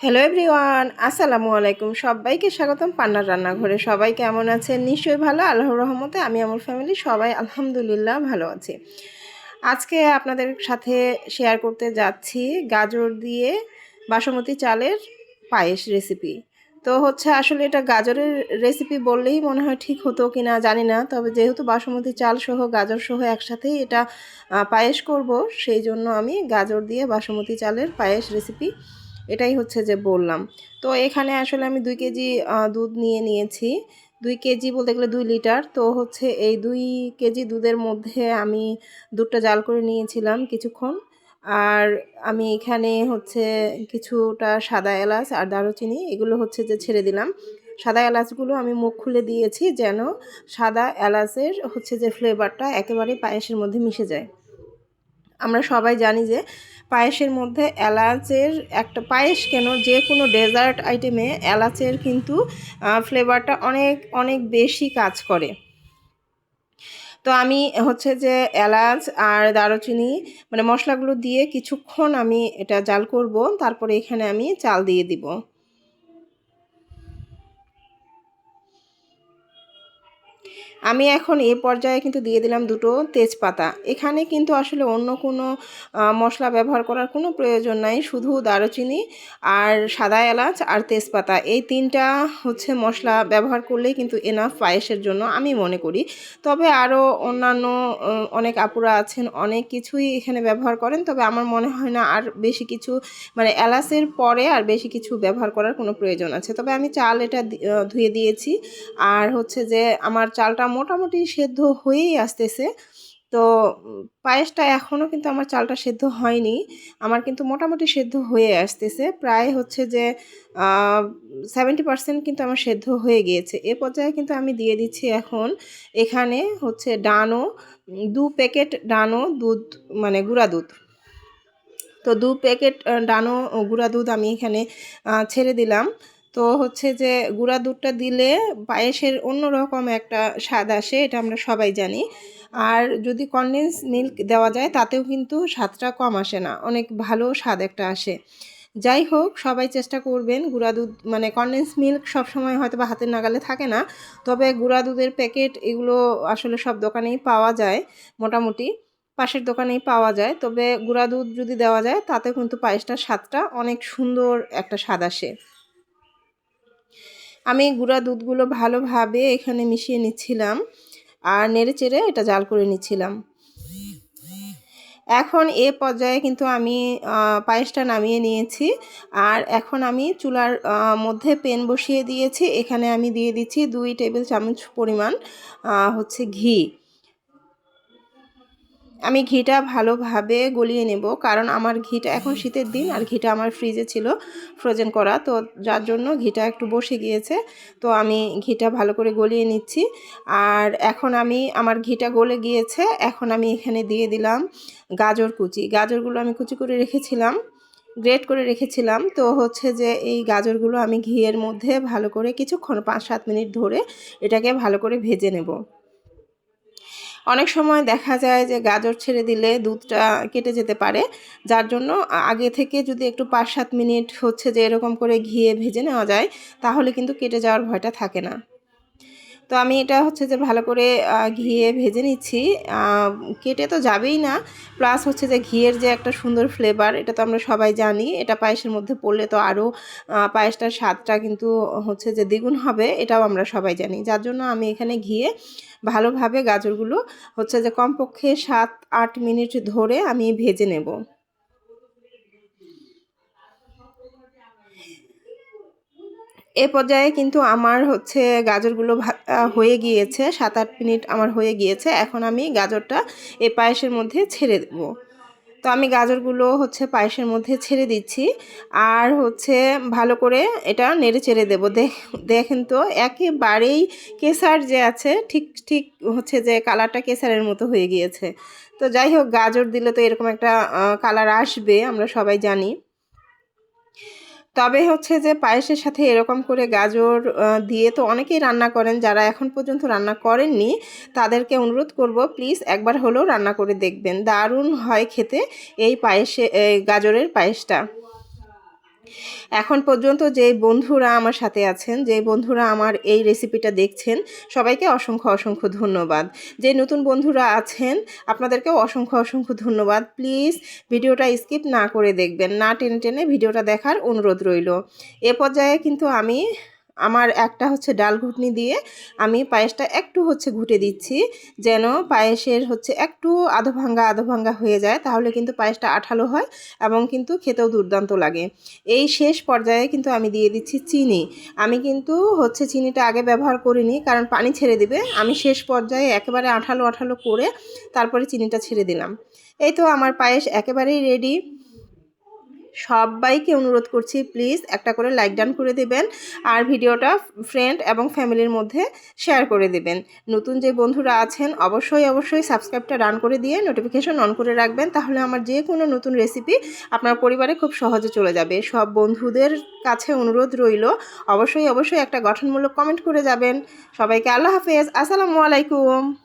Hello everyone আসসালামু আলাইকুম সবাইকে স্বাগতম পান্নার রান্নাঘরে। সবাই কেমন আছেন? নিশ্চয়ই ভালো। আল্লাহর রহমতে আমি আমার ফ্যামিলি সবাই আলহামদুলিল্লাহ ভালো আছি। আজকে আপনাদের সাথে শেয়ার করতে যাচ্ছি গাজর দিয়ে বাসমতি চালের পায়েস রেসিপি তো হচ্ছে আসলে এটা গাজরের রেসিপি বললেই মনে হয় ঠিক হতো কি না জানি না। তবে যেহেতু বাসমতি চাল সহ, গাজর সহ একসাথেই এটা পায়েস করব, সেই জন্য আমি গাজর দিয়ে বাসমতি চালের পায়েস রেসিপি এটাই হচ্ছে যে বললাম। তো এখানে আসলে আমি দুই কেজি দুধ নিয়ে নিয়েছি। দুই কেজি বলতে গেলে দুই লিটার। তো হচ্ছে এই দুই কেজি দুধের মধ্যে আমি দুধটা জাল করে নিয়েছিলাম কিছুক্ষণ। আর আমি এখানে হচ্ছে কিছুটা সাদা এলাচ আর দারুচিনি এগুলো হচ্ছে যে ছেড়ে দিলাম। সাদা এলাচগুলো আমি মুখ খুলে দিয়েছি যেন সাদা এলাচের হচ্ছে যে ফ্লেভারটা একেবারে পায়েসের মধ্যে মিশে যায়। আমরা সবাই জানি যে পায়েসের মধ্যে এলাচের একটা পায়েস কেন? যে কোনো ডেজার্ট আইটেমে এলাচের কিন্তু ফ্লেভারটা অনেক অনেক বেশি কাজ করে। তো আমি হচ্ছে যে এলাচ আর দারুচিনি মানে মশলাগুলো দিয়ে কিছুক্ষণ আমি এটা জাল করব, তারপরে এখানে আমি চাল দিয়ে দিব। আমি এখন এ পর্যায়ে কিন্তু দিয়ে দিলাম দুটো তেজপাতা। এখানে কিন্তু আসলে অন্য কোনো মশলা ব্যবহার করার কোনো প্রয়োজন নাই, শুধু দারুচিনি আর সাদা এলাচ আর তেজপাতা। এই তিনটা হচ্ছে মশলা ব্যবহার করলেই কিন্তু এনাফ পায়েসের জন্য আমি মনে করি। তবে আরও অন্যান্য অনেক আপুরা আছেন, অনেক কিছুই এখানে ব্যবহার করেন, তবে আমার মনে হয় না আর বেশি কিছু মানে এলাচের পরে আর বেশি কিছু ব্যবহার করার কোনো প্রয়োজন আছে। তবে আমি চাল এটা ধুয়ে দিয়েছি। আর হচ্ছে যে আমার চালটা মোটামুটি সেদ্ধ হয়েই আসতেছে। তো পায়েসটা এখনও কিন্তু আমার চালটা সেদ্ধ হয়নি। আমার কিন্তু মোটামুটি সেদ্ধ হয়ে আসতেছে। প্রায় হচ্ছে যে সেভেন্টি পার্সেন্ট কিন্তু আমার সেদ্ধ হয়ে গিয়েছে। এ পর্যায়ে কিন্তু আমি দিয়ে দিচ্ছি এখন এখানে হচ্ছে ডানো, দু প্যাকেট ডানো দুধ মানে গুঁড়া দুধ। তো দু প্যাকেট ডানো গুঁড়া দুধ আমি এখানে ছেড়ে দিলাম। তো হচ্ছে যে গুঁড়া দুধটা দিলে পায়েসের অন্যরকম একটা স্বাদ আসে, এটা আমরা সবাই জানি। আর যদি কনডেন্স মিল্ক দেওয়া যায়, তাতেও কিন্তু স্বাদটা কম আসে না, অনেক ভালো স্বাদ একটা আসে। যাই হোক, সবাই চেষ্টা করবেন গুঁড়া দুধ মানে কনডেন্স মিল্ক সবসময় হয়তো বা হাতের নাগালে থাকে না, তবে গুঁড়া দুধের প্যাকেট এগুলো আসলে সব দোকানেই পাওয়া যায়, মোটামুটি পাশের দোকানেই পাওয়া যায়। তবে গুঁড়া দুধ যদি দেওয়া যায় তাতে কিন্তু পায়েসটার স্বাদটা অনেক সুন্দর একটা স্বাদ আসে। আমি গুঁড়া দুধগুলো ভালোভাবে এখানে মিশিয়ে নিচ্ছিলাম আর নেড়ে চেড়ে এটা জাল করে নিচ্ছিলাম। এখন এ পর্যায়ে কিন্তু আমি পায়েসটা নামিয়ে নিয়েছি আর এখন আমি চুলার মধ্যে পেন বসিয়ে দিয়েছি। এখানে আমি দিয়ে দিচ্ছি দুই টেবিল চামচ পরিমাণ হচ্ছে ঘি। আমি ঘিটা ভালোভাবে গলিয়ে নেব। কারণ আমার ঘিটা এখন শীতের দিন আর ঘিটা আমার ফ্রিজে ছিল ফ্রোজেন করা। তো যার জন্য ঘিটা একটু বসে গিয়েছে। তো আমি ঘিটা ভালো করে গলিয়ে নিচ্ছি। আর এখন আমি, আমার ঘিটা গলে গিয়েছে। এখন আমি এখানে দিয়ে দিলাম গাজর কুচি। গাজরগুলো আমি কুচি করে রেখেছিলাম গ্রেট করে রেখেছিলাম। তো হচ্ছে যে এই গাজরগুলো আমি ঘিয়ের মধ্যে ভালো করে কিছুক্ষণ, পাঁচ সাত মিনিট ধরে এটাকে ভালো করে ভেজে নেব। অনেক সময় দেখা যায় যে গাজর ছেড়ে দিলে দুধটা কেটে যেতে পারে। যার জন্য আগে থেকে যদি একটু পাঁচ সাত মিনিট হচ্ছে যে এরকম করে ঘিয়ে ভেজে নেওয়া যায়, তাহলে কিন্তু কেটে যাওয়ার ভয়টা থাকে না। তো আমি এটা হচ্ছে যে ভালো করে ঘিয়ে ভেজে নিচ্ছি। কেটে তো যাবেই না। প্লাস হচ্ছে যে ঘিয়ের যে একটা সুন্দর ফ্লেভার এটা তো আমরা সবাই জানি, এটা পায়েসের মধ্যে পড়লে তো আরও পায়েসটার স্বাদটা কিন্তু হচ্ছে যে দ্বিগুণ হবে, এটাও আমরা সবাই জানি। যার জন্য আমি এখানে ঘিয়ে ভালোভাবে গাজরগুলো হচ্ছে যে কমপক্ষে সাত, আট মিনিট ধরে আমি ভেজে নেব। এ পর্যায়ে কিন্তু আমার হচ্ছে গাজরগুলো হয়ে গিয়েছে সাত আট মিনিট আমার হয়ে গিয়েছে, এখন আমি গাজরটা এই পায়েসের মধ্যে ছেড়ে দেব। তো আমি গাজরগুলো হচ্ছে পায়েসের মধ্যে ছেড়ে দিচ্ছি, আর হচ্ছে ভালো করে এটা নেড়ে চেড়ে দেবো। দেখ দেখেন তো, একেবারেই কেসার যে আছে, ঠিক ঠিক হচ্ছে যে কালারটা কেসারের মতো হয়ে গিয়েছে। তো যাই হোক, গাজর দিলে তো এরকম একটা কালার আসবে, আমরা সবাই জানি। তবে হচ্ছে যে পায়েসের সাথে এরকম করে গাজর দিয়ে তো অনেকেই রান্না করেন। যারা এখন পর্যন্ত রান্না করেননি, তাদেরকে অনুরোধ করব, প্লিজ একবার হলেও রান্না করে দেখবেন। দারুণ হয় খেতে এই পায়েসে গাজরের পায়েসটা। এখন পর্যন্ত যে বন্ধুরা আমার সাথে আছেন যে বন্ধুরা আমার এই রেসিপিটা দেখছেন, সবাইকে অসংখ্য অসংখ্য ধন্যবাদ। যে নতুন বন্ধুরা আছেন, আপনাদেরকেও অসংখ্য অসংখ্য ধন্যবাদ। প্লিজ ভিডিওটা স্কিপ না করে দেখবেন। না টেনে টেনে ভিডিওটা দেখার অনুরোধ রইল। এ পর্যায়ে কিন্তু আমি আমার একটা হচ্ছে ডাল ঘুটনি দিয়ে আমি পায়েসটা একটু হচ্ছে ঘুটে দিচ্ছি, যেন পায়েসের হচ্ছে একটু আধো ভাঙ্গা আধো ভাঙ্গা হয়ে যায়, তাহলে কিন্তু পায়েসটা আঠালো হয় এবং কিন্তু খেতেও দুর্দান্ত লাগে। এই শেষ পর্যায়ে কিন্তু আমি দিয়ে দিচ্ছি চিনি। আমি কিন্তু হচ্ছে চিনিটা আগে ব্যবহার করিনি, কারণ পানি ছেড়ে দিবে। আমি শেষ পর্যায়ে একেবারে আঠালো আঠালো করে তারপরে চিনিটা ছেড়ে দিলাম। এই তো আমার পায়েস একেবারেই রেডি সবাইকে অনুরোধ করছি প্লিজ একটা করে লাইক ডান করে দেবেন আর ভিডিওটা ফ্রেন্ড এবং ফ্যামিলির মধ্যে শেয়ার করে দেবেন। নতুন যে বন্ধুরা আছেন, অবশ্যই অবশ্যই সাবস্ক্রাইবটা রান করে দিয়ে নোটিফিকেশন অন করে রাখবেন, তাহলে আমার যে কোনো নতুন রেসিপি আপনার পরিবারে খুব সহজে চলে যাবে। সব বন্ধুদের কাছে অনুরোধ রইল, অবশ্যই অবশ্যই একটা গঠনমূলক কমেন্ট করে যাবেন। সবাইকে আল্লাহ হাফেজ, আসসালামু আলাইকুম।